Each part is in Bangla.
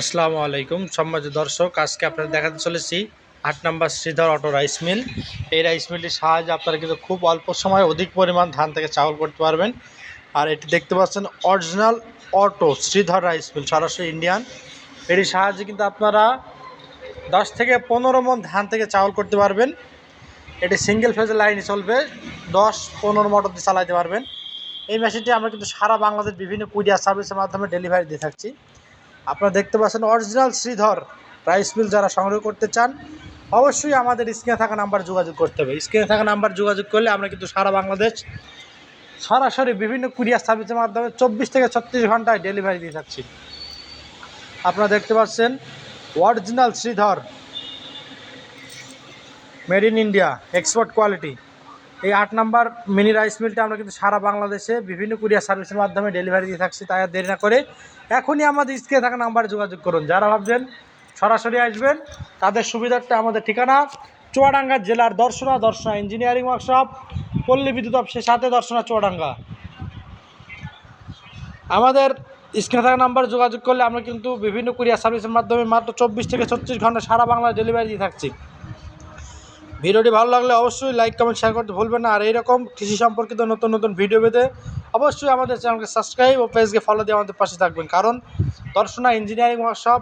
আসসালামু আলাইকুম সম্মানিত দর্শক, আজকে আপনারা দেখাতে চলেছি আট number Sridhar auto rice mill. এই রাইস মিলটির সাহায্যে আপনারা কিন্তু খুব অল্প সময়ে অধিক পরিমাণ ধান থেকে চাউল করতে পারবেন। আর এটি দেখতে পাচ্ছেন original auto Sridhar rice mill, সরাসরি ইন্ডিয়ান। এটির সাহায্যে কিন্তু আপনারা দশ থেকে পনেরো মন ধান থেকে চাউল করতে পারবেন। এটি সিঙ্গেল ফেজের লাইনে চলবে, দশ পনেরো মোটর দিয়ে চালাতে পারবেন। এই মেশিনটি আমরা কিন্তু সারা বাংলাদেশ বিভিন্ন কুরিয়ার সার্ভিসের মাধ্যমে ডেলিভারি দিয়ে থাকছি। আপনারা দেখতে পাচ্ছেন অরিজিনাল শ্রীধর রাইস মিল যারা সংগ্রহ করতে চান, অবশ্যই আমাদের স্ক্রিনে থাকা নাম্বার যোগাযোগ করতে হবে। স্ক্রিনে থাকা নাম্বার যোগাযোগ করলে আমরা কিন্তু সারা বাংলাদেশ সরাসরি বিভিন্ন কুরিয়ার সার্ভিসের মাধ্যমে চব্বিশ থেকে ছত্রিশ ঘন্টায় ডেলিভারি দিয়ে থাকছি। আপনারা দেখতে পাচ্ছেন original Sridhar made in India, export quality. এই আট নাম্বার মিনি রাইস মিলটা আমরা কিন্তু সারা বাংলাদেশে বিভিন্ন কুরিয়ার সার্ভিসের মাধ্যমে ডেলিভারি দিয়ে থাকছি, তাই আর দেরি না করে এখনই আমাদের স্ক্রিনে থাকা নাম্বারে যোগাযোগ করুন। যারা ভাবছেন সরাসরি আসবেন, তাদের সুবিধার্থে আমাদের ঠিকানা চুয়াডাঙ্গা জেলার দর্শনা দর্শনা ইঞ্জিনিয়ারিং ওয়ার্কশপ, পল্লী বিদ্যুৎ অফিসের সাথে দর্শনা চুয়াডাঙ্গা। আমাদের স্ক্রিনে থাকা নাম্বার যোগাযোগ করলে আমরা কিন্তু বিভিন্ন কুরিয়ার সার্ভিসের মাধ্যমে মাত্র চব্বিশ থেকে ছত্রিশ ঘণ্টা সারা বাংলায় ডেলিভারি দিয়ে থাকছি। ভিডিওটি ভালো লাগলে অবশ্যই লাইক কমেন্ট শেয়ার করতে ভুলবেন না। আর এইরকম কৃষি সম্পর্কিত নতুন নতুন ভিডিও পেতে অবশ্যই আমাদের চ্যানেলকে সাবস্ক্রাইব ও পেজকে ফলো দিয়ে আমাদের পাশে থাকবেন। কারণ দর্শনা ইঞ্জিনিয়ারিং ওয়ার্কশপ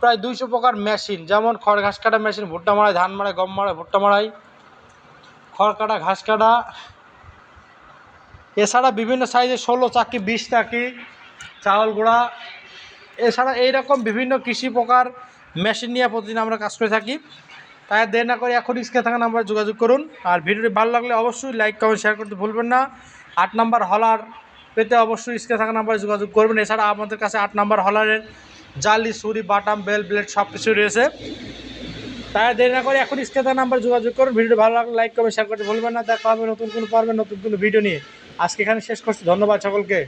প্রায় দুইশো প্রকার মেশিন যেমন খড় ঘাস কাটা মেশিন ভুট্টা মারাই ধান মারাই গম মারাই ভুট্টা মারাই খড় কাটা, ঘাস কাটা। এছাড়া বিভিন্ন সাইজের ষোলো চাকি, বিশ চাকি, চাউল গুঁড়া। এছাড়া এইরকম বিভিন্ন কৃষি প্রকার মেশিন নিয়ে প্রতিদিন আমরা কাজ করে থাকি। তাই দেরি না করে এখন স্ক্রিনে থাকা নাম্বার যোগাযোগ করুন। আর ভিডিওটি ভালো লাগলে অবশ্যই লাইক কমেন্ট শেয়ার করতে ভুলবেন না। আট নাম্বার হলার পেতে অবশ্যই স্ক্রিনে থাকা নাম্বারে যোগাযোগ করবেন। এছাড়া আমাদের কাছে আট নাম্বার হলারের জালি, ছুরি, বাটাম বেল ব্লেড সব কিছু রয়েছে। তাই দেরি না করে এখন স্ক্রিনে থাকা নাম্বার যোগাযোগ করুন। ভিডিওটি ভালো লাগলে লাইক কমেন্ট শেয়ার করতে ভুলবেন না। দেখা হবে নতুন কোনো পর্বে, নতুন কোনো ভিডিও নিয়ে। আজকে এখানে শেষ করছি। ধন্যবাদ সকলকে।